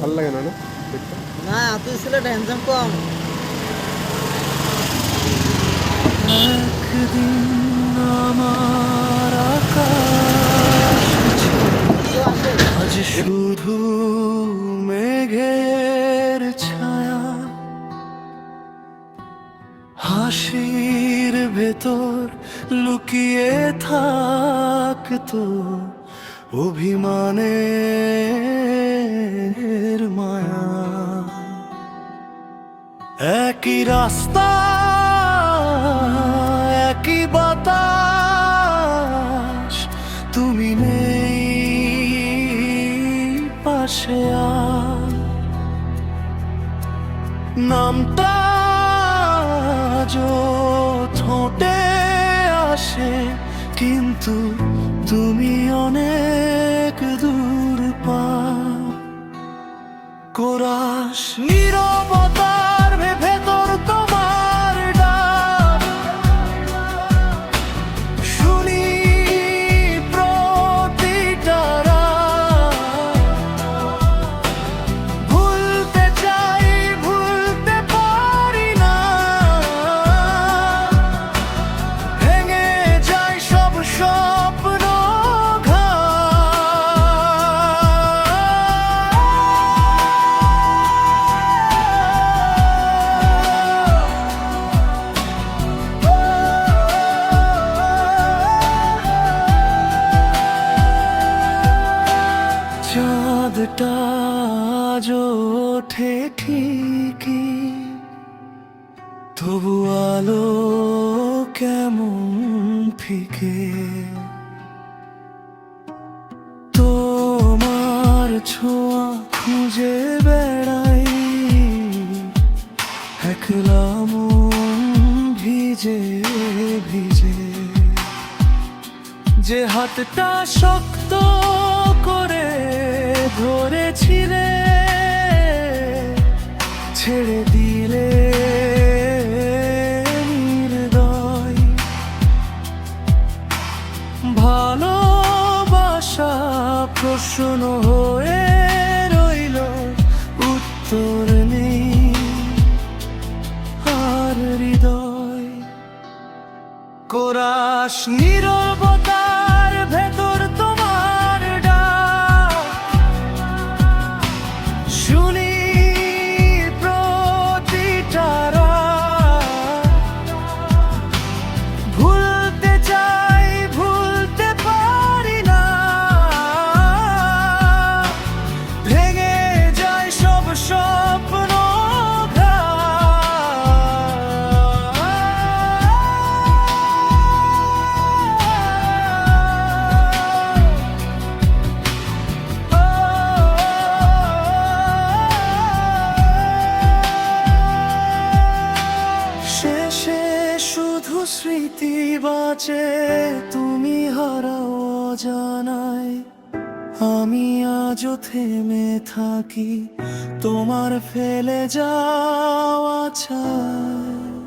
ভালো লাগে না না? না তুই সিলেট হ্যান্ডসাম কম আজ শুধু মেঘের ছায়া হাসির ভেতর লুকিয়ে থাকতো অভিমানের মায়া। একই রাস্তা, একই বাতাস, তুমি নেই পাশে নামটা যো ঠোঁটে আসে, কিন্তু তুমি অনেক দূর। কোরাস নীরবতার চাঁদটা ওঠে ঠিকই। তবু আলো কেমন ফিকে? তোমার ছোঁয়া খুঁজে বেড়াই। একলা ভিজে ভিজে। যে হাতটা শক্ত ধরেছিলে ছেড়ে দিলে নির্দয়। ভালোবাসা প্রশ্ন হয়ে রইল উত্তর নেই আর হৃদয়। কোরাস নীরবতার স্মৃতি বাঁচে তুমি হারাও জানাই আমি আজও থেমে থাকি তোমার ফেলে যাওয়া ছায়।